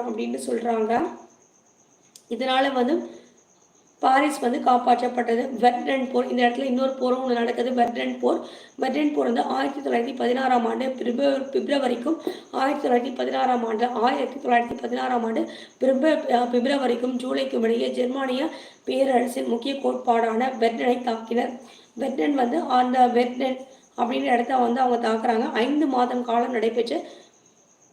அப்படின்னு சொல்கிறாங்க இதனால் வந்து பாரிஸ் வந்து காப்பாற்றப்பட்டது. வெர்டன் போர் இந்த இடத்துல இன்னொரு போரும் ஒன்று நடக்குது. வெர்டன் போர். வெர்டன் போர் வந்து ஆயிரத்தி தொள்ளாயிரத்தி பதினாறாம் ஆண்டு பிப்ரவரி பிப்ரவரிக்கும் ஆயிரத்தி தொள்ளாயிரத்தி பதினாறாம் ஆண்டு ஆயிரத்தி தொள்ளாயிரத்தி பதினாறாம் ஆண்டு பிப்ர பிப்ரவரிக்கும் ஜூலைக்கும் இடையே ஜெர்மானிய பேரரசின் முக்கிய கோட்பாடான வெர்டனை தாக்கினர். வெர்டன் வந்து அந்த வெர்டன் அப்படின்ற இடத்த வந்து அவங்க தாக்குறாங்க. ஐந்து மாதம் காலம் நடைபெற்ற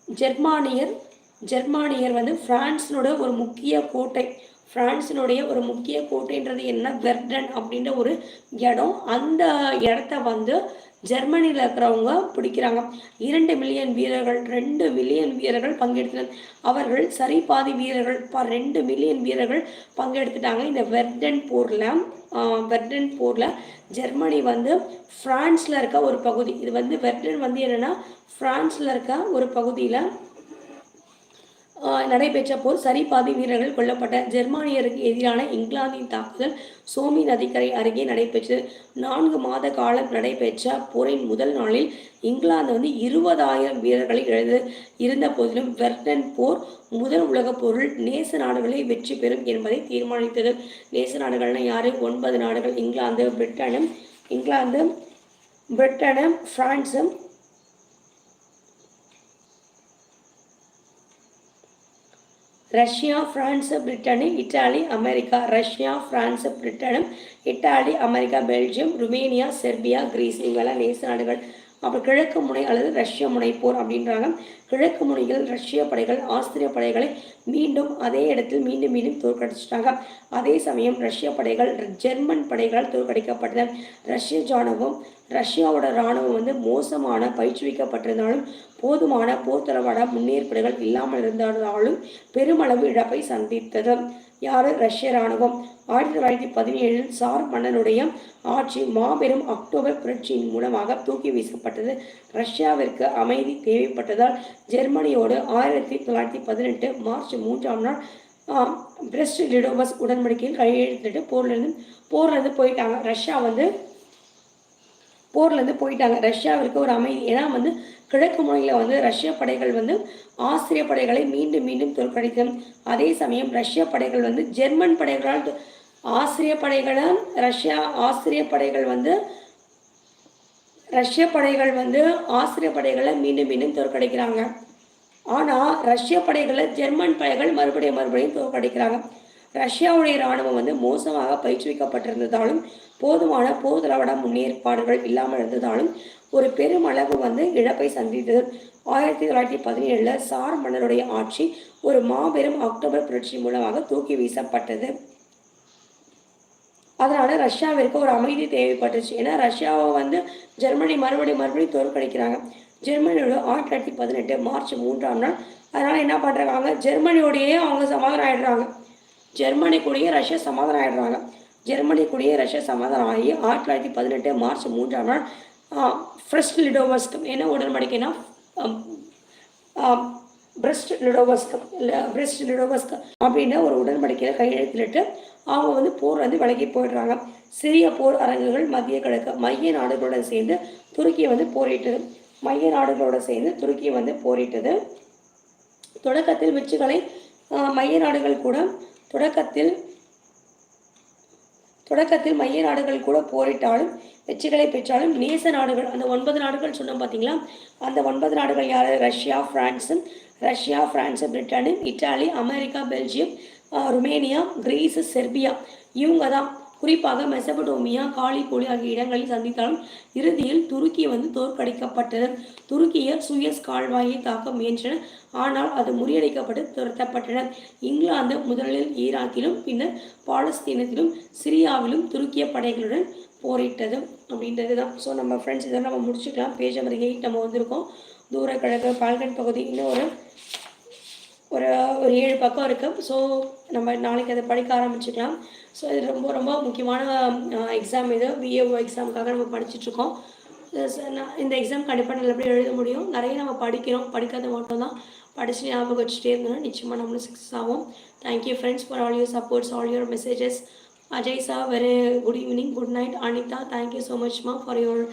ஜெர்மானியர் ஜெர்மானியர் வந்து பிரான்ஸினோட ஒரு முக்கிய கோட்டை பிரான்ஸினுடைய ஒரு முக்கிய கோட்டைன்றது என்ன? வெர்டன் அப்படின்ற ஒரு இடம். அந்த இடத்த வந்து ஜெர்மனியில் இருக்கிறவங்க பிடிக்கிறாங்க. இரண்டு மில்லியன் வீரர்கள் ரெண்டு மில்லியன் வீரர்கள் பங்கெடுத்தனர். அவர்கள் சரி பாதி வீரர்கள் ப ரெண்டு மில்லியன் வீரர்கள் பங்கெடுத்துட்டாங்க. இந்த வெர்டன் போரில் வெர்டன் போரில் ஜெர்மனி வந்து ஃப்ரான்ஸில் இருக்க ஒரு பகுதி. இது வந்து வெர்டன் வந்து என்னென்னா ஃப்ரான்ஸில் இருக்க ஒரு பகுதியில் நடைபெற்ற போர் சரிபாதி வீரர்கள் கொல்லப்பட்ட ஜெர்மானியருக்கு எதிரான இங்கிலாந்தின் தாக்குதல் சோமி நதிக்கரை அருகே நடைபெற்றது நான்கு மாத காலம் நடைபெற்ற போரின் முதல் நாளில் இங்கிலாந்து வந்து இருபதாயிரம் வீரர்களை இழந்து இருந்த போதிலும் வெர்டன் போர் முதல் உலகப் போரில் நேச நாடுகளை வெற்றி பெறும் என்பதை தீர்மானித்தது. நேச நாடுகள்னா யாரு? ஒன்பது நாடுகள். இங்கிலாந்து பிரிட்டனும் இங்கிலாந்து பிரிட்டனும் பிரான்ஸும் Russia France Britain Italy America Russia France பிரிட்டனும் Italy America Belgium Romania Serbia Greece இவங்கெல்லாம் நேச நாடுகள். அப்புறம் கிழக்கு முனை அல்லது ரஷ்ய முனை போர் அப்படின்றாங்க. கிழக்கு முனையில் ரஷ்ய படைகள் ஆஸ்திரிய படைகளை மீண்டும் அதே இடத்தில் மீண்டும் மீண்டும் தோற்கடிச்சிட்டாங்க. அதே சமயம் ரஷ்ய படைகள் ஜெர்மன் படைகளால் தோற்கடிக்கப்பட்டன ரஷ்ய ஜானகம் ரஷ்யாவோட ராணுவம் வந்து மோசமான பயிற்றுவிக்கப்பட்டிருந்தாலும் போதுமான போர் தளவாட முன்னேற்பாடுகள் இல்லாமல் இருந்தாலும் பெருமளவு இழப்பை சந்தித்தது. யாரு? ரஷ்ய ராணுவம் ஆயிரத்தி தொள்ளாயிரத்தி பதினேழில் சார் மன்னனுடைய ஆட்சி மாபெரும் அக்டோபர் புரட்சியின் மூலமாக தூக்கி வீசப்பட்டது. ரஷ்யாவிற்கு அமைதி தேவைப்பட்டதால் ஜெர்மனியோடு ஆயிரத்தி தொள்ளாயிரத்தி பதினெட்டு மார்ச் மூன்றாம் நாள் பிரெஸ்ட் லிடோவஸ் உடன்படிக்கையில் கையெழுத்திட்டு போர்லேருந்து போர்லேருந்து போயிட்டாங்க. ரஷ்யா வந்து போர்லேருந்து போயிட்டாங்க. ரஷ்யாவிற்கு ஒரு அமைதி. ஏன்னா வந்து கிழக்கு முனையில் வந்து ரஷ்ய படைகள் வந்து ஆசிரிய படைகளை மீண்டும் மீண்டும் தோற்கடிக்கும் அதே சமயம் ரஷ்ய படைகள் வந்து ஜெர்மன் படைகளால் ஆசிரிய படைகளை ரஷ்யா ஆசிரிய படைகள் வந்து ரஷ்ய படைகள் வந்து ஆசிரிய படைகளை மீண்டும் மீண்டும் தோற்கடிக்கிறாங்க. ஆனால் ரஷ்ய படைகளை ஜெர்மன் படைகள் மறுபடியும் மறுபடியும் தோற்கடிக்கிறாங்க. ரஷ்யாவுடைய இராணுவம் வந்து மோசமாக பயிற்றுவிக்கப்பட்டிருந்ததாலும் போதுமான போதளவட முன்னேற்பாடுகள் இல்லாமல் இருந்ததாலும் ஒரு பெருமளவு வந்து இழப்பை சந்தித்தது. ஆயிரத்தி தொள்ளாயிரத்தி பதினேழில் சார் மன்னருடைய ஆட்சி ஒரு மாபெரும் அக்டோபர் புரட்சி மூலமாக தூக்கி வீசப்பட்டது. அதனால ரஷ்யாவிற்கு ஒரு அமைதி தேவைப்பட்டுச்சு. ஏன்னா ரஷ்யாவை வந்து ஜெர்மனி மறுபடியும் மறுபடியும் தோற்கடிக்கிறாங்க. ஜெர்மனியோட ஆயிரத்தி தொள்ளாயிரத்தி பதினெட்டு மார்ச் மூன்றாம் நாள். அதனால என்ன பண்ணுறாங்க ஜெர்மனியோடையே அவங்க சமாதானம் ஆயிடுறாங்க. ஜெர்மனி கூடயே ரஷ்யா சமாதானம் ஆயிடுறாங்க ஜெர்மனி கூடயே ரஷ்யா சமாதானம் ஆகி ஆயிரத்தி தொள்ளாயிரத்தி பதினெட்டு மார்ச் மூன்றாம் நாள் ஃப்ரெஸ்ட் லிடோவஸ்க் என்ன உடன்படிக்கைன்னா ஆம், பிரெஸ்ட் லிடோவஸ்க் இல்லை பிரெஸ்ட் லிடோவஸ்க் அப்படின்ற ஒரு உடன்படிக்கையில் கையெழுத்திட்டு அவங்க வந்து போர் வந்து விலகி போயிடுறாங்க. சிறிய போர் அரங்குகள் மத்திய கிழக்கு மைய நாடுகளுடன் சேர்ந்து துருக்கியை வந்து போரிட்டது. மைய நாடுகளோட சேர்ந்து துருக்கி வந்து போரிட்டது. தொடக்கத்தில் வெற்றிகளை மைய நாடுகள் கூட தொடக்கத்தில் தொடக்கத்தில் மைய நாடுகள் கூட போரிட்டாலும் வெற்றிகளை பெற்றாலும் நேச நாடுகள் அந்த ஒன்பது நாடுகள் சொன்னோம் பார்த்தீங்களா அந்த ஒன்பது நாடுகள் யார்? Russia France Russia France Britain Italy America Belgium Romania Greece Serbia. இவங்க தான் குறிப்பாக மெசபடோமியா காலிபோலி ஆகிய இடங்களில் சந்தித்தாலும் இறுதியில் துருக்கி வந்து தோற்கடிக்கப்பட்டது. துருக்கியர் சுயஸ் கால்வாயை தாக்க முயன்றனர் ஆனால் அது முறியடிக்கப்பட்டு துரத்தப்பட்டன. இங்கிலாந்து முதலில் ஈராக்கிலும் பின்னர் பாலஸ்தீனத்திலும் சிரியாவிலும் துருக்கிய படைகளுடன் போரிட்டது அப்படின்றது தான் ஸோ நம்ம ஃப்ரெண்ட்ஸ் இதை நம்ம முடிச்சுக்கலாம். பேஜ் நம்பர் எயிட் நம்ம வந்திருக்கோம். தூரக்கிழக்கு பால்கன் பகுதி. இன்னும் ஒரு ஒரு ஒரு ஏழு பக்கம் இருக்குது ஸோ நம்ம நாளைக்கு அதை படிக்க ஆரம்பிச்சுக்கலாம். ஸோ இது ரொம்ப ரொம்ப முக்கியமான எக்ஸாம் இது. பிஏஓ எக்ஸாமுக்காக நம்ம படிச்சுட்ருக்கோம் இந்த எக்ஸாம் கண்டிப்பாக நல்லபடியாக எழுத முடியும்? நிறைய நம்ம படிக்கிறோம். படிக்காத மட்டும் தான் படிச்சு ஞாபகம் வச்சுட்டே இருந்தோம்னா நிச்சயமாக நம்மளும் சக்ஸஸ் ஆகும் thank you friends for all your supports all your messages Ajay sir very good evening good night. anita so much so for your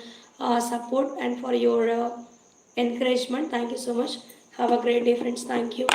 support and for your encouragement thank you so much have a great day friends thank you